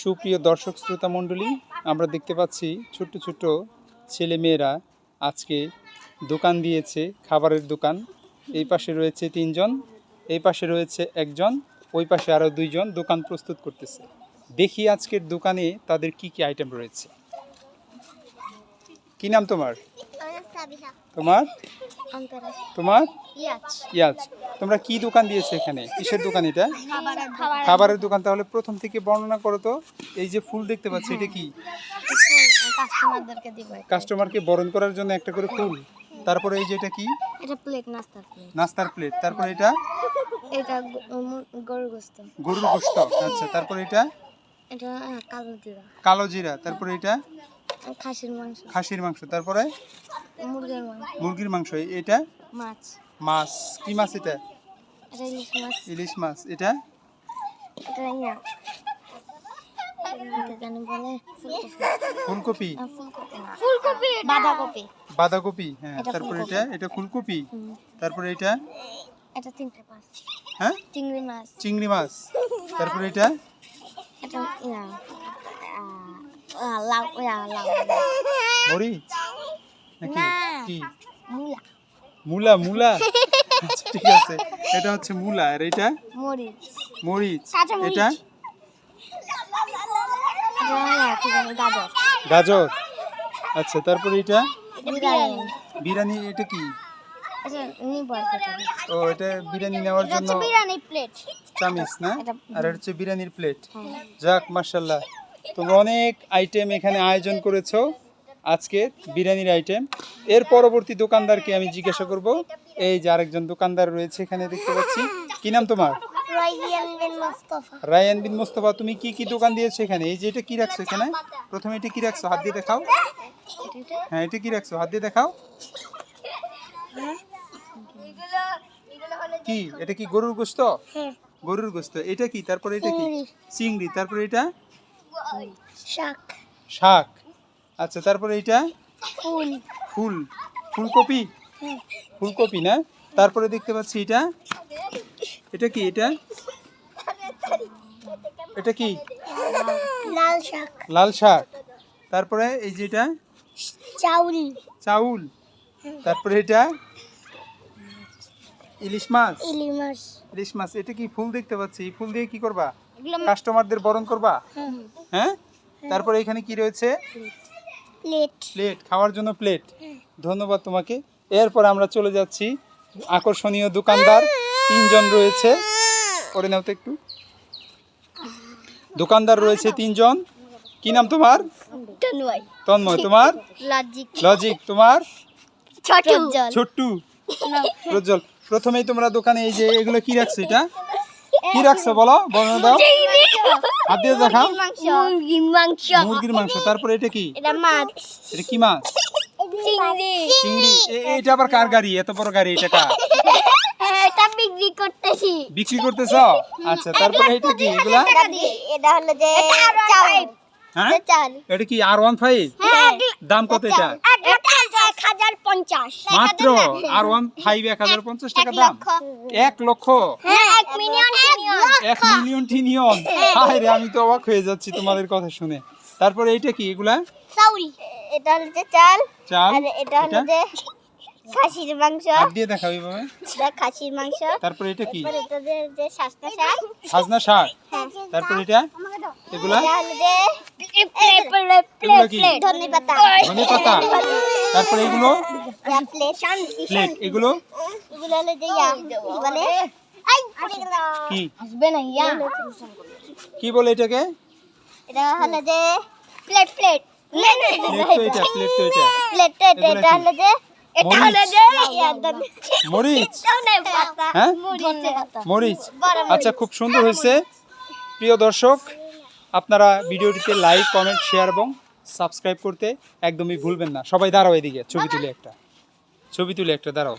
সুপ্রিয় দর্শক শ্রোতা মণ্ডলী, আমরা দেখতে পাচ্ছি ছোট্ট ছোট্ট ছেলে মেয়েরা আজকে দোকান দিয়েছে, খাবারের দোকান। এই পাশে রয়েছে তিনজন, এই পাশে রয়েছে একজন, ওই পাশে আরও দুইজন দোকান প্রস্তুত করতেছে। দেখি আজকের দোকানে তাদের কি কি আইটেম রয়েছে। কি নাম তোমার? তোমার? তোমার? ইয়াজ তোমরা কি দোকান দিয়েছ এখানে? কিসের দোকান এটা? খাবারের দোকান। তাহলে প্রথম থেকে বর্ণনা করো তো। এই যে ফুল দেখতে পাচ্ছি এটা কি। কাস্টমারকে বরণ করার জন্য একটা করে ফুল। তারপরে এই যে এটা কি? এটা প্লেট নাস্তার প্লেট। নাস্তার প্লেট। তারপরে এটা? এটা গরুর গোস্ত। গরুর গোশত আচ্ছা তারপরে এটা? এটা কালো জিরা। কালো জিরা। তারপরে এটা? খাসির মাংস। খাসির মাংস তারপরে? মুরগির মাংস। মুরগির মাংস এটা? মাছ। মাছ কি মাছ এটা? ইলিশ মাছ। ইলিশ মাছ এটা? এটা ইয়া। এটা জানি বলে? ফুলকপি। বাঁধাকপি। বাঁধাকপি হ্যাঁ তারপরে এটা? এটা ফুলকপি? তারপরে এটা? এটা তিনটে মাছ। হ্যাঁ? চিংড়ি মাছ। চিংড়ি মাছ। তারপরে এটা ইয়া। লাউ লাউ মরিচ নাকি কি মূলা মূলা মূলা আচ্ছা ঠিক আছে। এটা হচ্ছে মূলা আর এটা? মরিচ। মরিচ। এটা? গাজর। আচ্ছা তারপর এটা? বিরিয়ানি। এটা কি? আর এটা। ও এটা বিরিয়ানি নেওয়ার জন্য চামিচ না? আর এটা হচ্ছে বিরিয়ানির প্লেট হ্যাঁ। যাক মার্শাল্লাহ তোমরা অনেক আইটেম এখানে আয়োজন করেছ। আজকে বিরিয়ানির আইটেম এর পরবর্তী দোকানদারকে আমি জিজ্ঞাসা করব। এই যে আরেকজন দোকানদার রয়েছে এখানে দেখতে পাচ্ছি। কি নাম তোমার? রাইয়ান বিন মুস্তাফা। রায়ান বিন মোস্তফা তুমি কি কি দোকান দিয়েছ এখানে? এই যে এটা কি রাখছো এখানে? প্রথমে এটা কি রাখছো? হাত দিয়ে দেখাও। হ্যাঁ এটা কি রাখছো? হাত দিয়ে দেখাও। কি? এটা কি গরুর গোস্ত? হ্যাঁ। গরুর গোস্ত। এটা কি? তারপরে এটা কি। চিংড়ি। তারপরে এটা? শাক। শাক। আচ্ছা তারপরে এটা ফুল। ফুল। ফুলকপি? হ্যাঁ। ফুলকপি না? তারপরে দেখতে পাচ্ছি এটা। এটা কি এটা? এটা কি? লাল শাক। লাল শাক। তারপরে এই যে এটা? চাউল। চাউল। তারপরে এটা? ইলিশ মাছ। ইলি মাছ। ইলিশ মাছ। এটা কি ফুল দেখতে পাচ্ছি? ফুল দিয়ে কি করবা? কাস্টমারদের বরণ করবা? হ্যাঁ হ্যাঁ? তারপরে এখানে কি রয়েছে? প্লেট। প্লেট খাওয়ার জন্য প্লেট। ধন্যবাদ তোমাকে। এরপর আমরা চলে যাচ্ছি। আকর্ষণীয় দোকানদার তিনজন রয়েছে। করে নাও তো একটু। দোকানদার রয়েছে তিনজন। কি নাম তোমার? তন্ময়। তোমার? লজিক। লজিক তোমার? ছোট্টু। প্রজ্জ্বল। প্রথমেই তোমরা দোকানে এই যে এগুলো কি রাখছো এটা? কি রাখছো বলো? বর্ণনা দাও। হাত দিয়ে দেখাও। মুরগির মাংস। মুরগির মাংস। তারপরে এটা কি? এটা মাছ। এটা কি মাছ? চিংড়ি। চিংড়ি। এ- এটা আবার কার গাড়ি? এত বড় গাড়ি এটা কার? এটা বিক্রি করতেছি। বিক্রি করতেছ? আচ্ছা তারপরে এটা কি? এগুলা? এটা হলো যে চাউল হ্যাঁ? চাল। এটা কি আর ওয়ান ফাইভ দাম কত এটা এক হাজার পঞ্চাশ। মাত্র? আর ওয়ান ফাইভ এক হাজার পঞ্চাশ টাকা দাম? এক লক্ষ? হ্যাঁ এক মিলিয়ন এক মিলিয়ন। টিনিয়ন হায়। রে আমি তো অবাক হয়ে যাচ্ছি তোমাদের কথা শুনে। তারপরে এইটা কি? এগুলা? এটা হলো চাল। চাল? আর এটা হলো খাসির মাংস। হাত দিয়ে দেখাও এইভাবে। এটা খাসির মাংস। তারপরে এটা কি? আর এটা যে যে শাক। সাজনা শাক? হ্যাঁ। এটা? এগুলা? এটা হলো যে এগুলো তারপরে এগুলো? প্লেট এগুলো? এগুলো হলো যে কি বলে? কি? আসবে না ইয়া। কি বলে এটাকে? এটা হলো যে প্লেট প্লেট প্লেট প্লেট তো এটা এটা এটা যে এটা হলো যে ধনে মরিচ? ধনে পাতা। ধনে পাতা। মরিচ। আচ্ছা খুব সুন্দর হয়েছে। প্রিয় দর্শক আপনারা ভিডিওটিতে লাইক কমেন্ট শেয়ার এবং সাবস্ক্রাইব করতে একদমই ভুলবেন না। সবাই দাঁড়াও এদিকে ছবি তুলে একটা। ছবি তুলে একটা দাঁড়াও।